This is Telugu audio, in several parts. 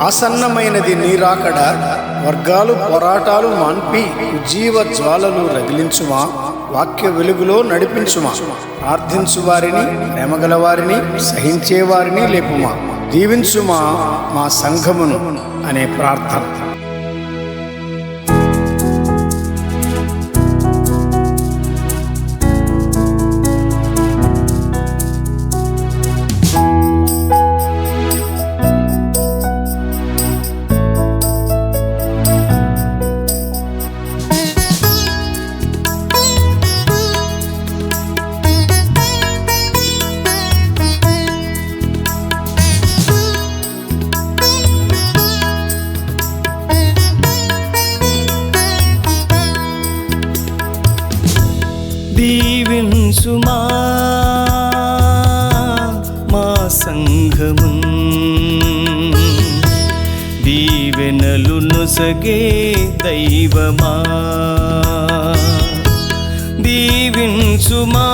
ఆసన్నమైనది నీరాకడ వర్గాలు పోరాటాలు మాన్పి ఉజ్జీవ జ్వాలలు రగిలించుమా వాక్య వెలుగులో నడిపించుమా ప్రార్థించు వారిని ప్రేమగల వారిని సహించేవారిని లేపుమా దీవించుమా మా సంఘమును అనే ప్రార్థన. దీవించుమా మా సంఘము దీవెనలు నొసగే దైవమా? దీవించుమా?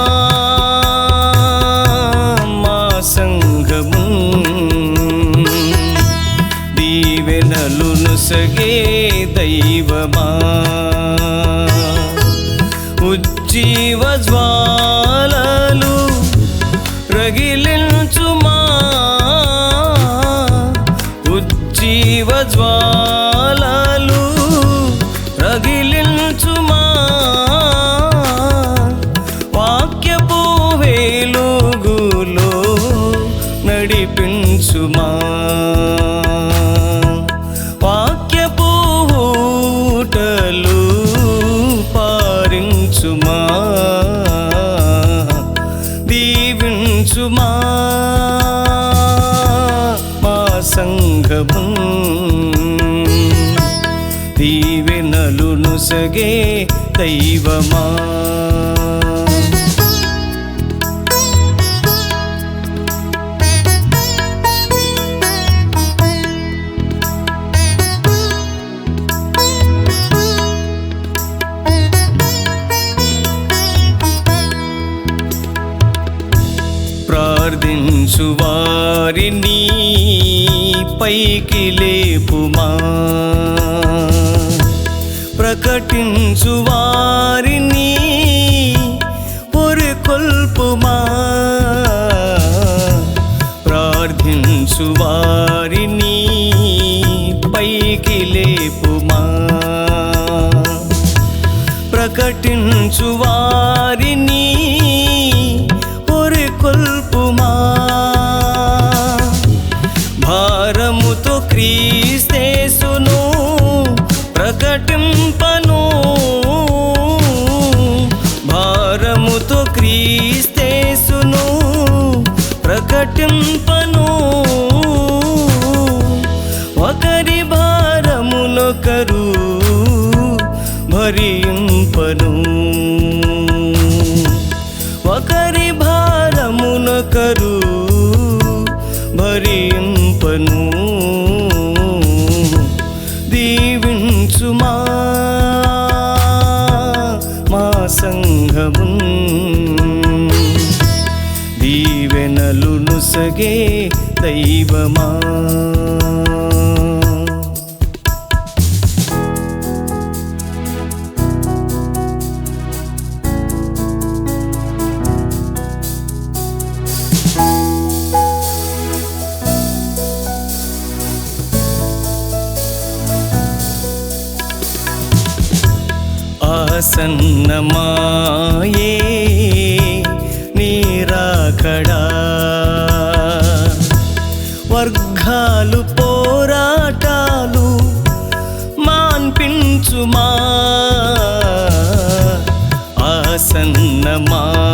మా సంఘము దీవెనలు నొసగే దైవమా? ఉజ్జీవ జ్వాలాలు రగిలించుమా? వాక్యపు వేలుగులో నడిపించుమా? వాక్యపు ఊటలు పారించుమా? దీవించుమా? వెనలు నుసగే దైవమా? ప్రార్థించు వారిని పైకి లేపుమా? ప్రకటించు వారిని పొరికొల్పుమా ప్రార్థించు వారిని పైకి లేపుమా. ప్రకటించు వారిని కొల్పుమా. ప్రకటింపను. భారముతో క్రీస్తేసును ప్రకటింపను. ఒకరి భారమునొకరు భరింపను. ఒకరి భారమునొకరు భరిం సంఘము దీవెనలు నుసగే దైవమా? ఆసన్నమాయే నీరాకడా. వర్గాలు పోరాటాలు మాన్పించుమా. ఆసన్నమా.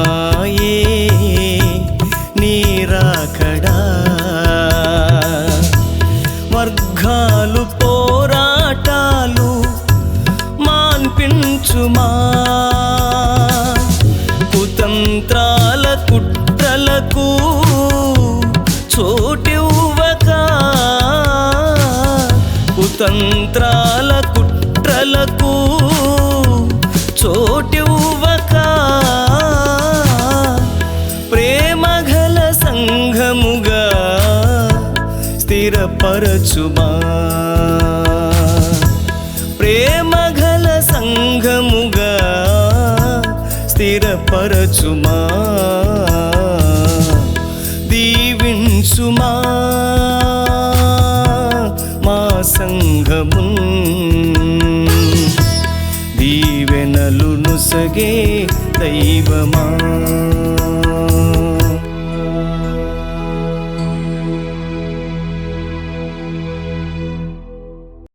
స్థిరపరచుమా ప్రేమగల సంఘముగా స్థిరపరచుమా? దీవించుమా? మా సంఘము దీవెనలు నుసగే దైవమా?